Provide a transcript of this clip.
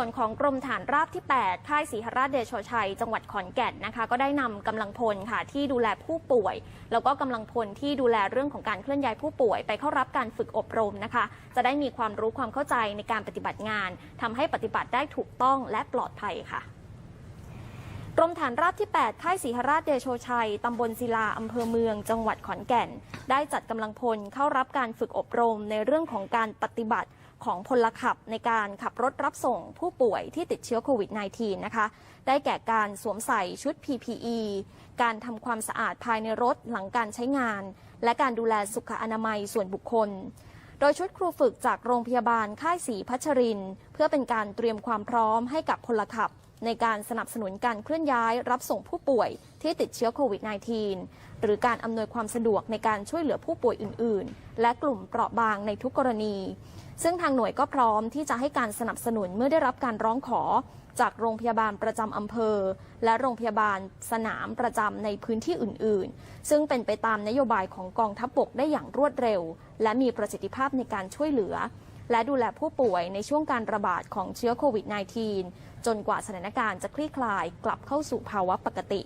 ส่วนของกรมฐานราบที่ 8 ค่ายศรีหราชเดโชชัย จังหวัดขอนแก่นนะคะ ก็ได้นำกำลังพลค่ะที่ดูแลผู้ป่วย แล้วก็กำลังพลที่ดูแลเรื่องของการเคลื่อนย้ายผู้ป่วย ไปเข้ารับการฝึกอบรมนะคะ จะได้มีความรู้ความเข้าใจในการปฏิบัติงานทำให้ปฏิบัติได้ถูกต้องและปลอดภัยค่ะกรมฐานราบที่ 8 ค่ายศรีหราชเดโชชัย ตำบลศิลา อำเภอเมือง จังหวัดขอนแก่น ได้จัดกำลังพลเข้ารับการฝึกอบรมในเรื่องของการปฏิบัติ ของพลขับในการขับรถรับส่งผู้ป่วยที่ติดเชื้อโควิด -19 นะคะ ได้แก่การสวมใส่ชุด PPE การทำความสะอาดภายในรถหลังการใช้งาน และการดูแลสุขอนามัยส่วนบุคคล โดยชุดครูฝึกจากโรงพยาบาลค่ายศรีพัชริน เพื่อเป็นการเตรียมความพร้อมให้กับพลขับ ในการสนับสนุนการเคลื่อนย้ายรับส่งผู้ป่วยที่ติดเชื้อโควิด -19 หรือการอำนวยความสะดวกในการช่วยเหลือผู้ป่วยอื่น ๆ และกลุ่มเปราะบางในทุกกรณี ซึ่งทางหน่วยก็พร้อมที่จะให้การสนับสนุนเมื่อได้รับการร้องขอ จากโรงพยาบาลประจำอำเภอ และโรงพยาบาลสนามประจำในพื้นที่อื่น ๆ ซึ่งเป็นไปตามนโยบายของกองทัพบบกได้อย่างรวดเร็ว และมีประสิทธิภาพในการช่วยเหลือ และดูแลผู้ป่วยในช่วงการระบาดของเชื้อโควิด -19 จนกว่าสถานการณ์จะคลี่คลายกลับเข้าสู่ภาวะปกติ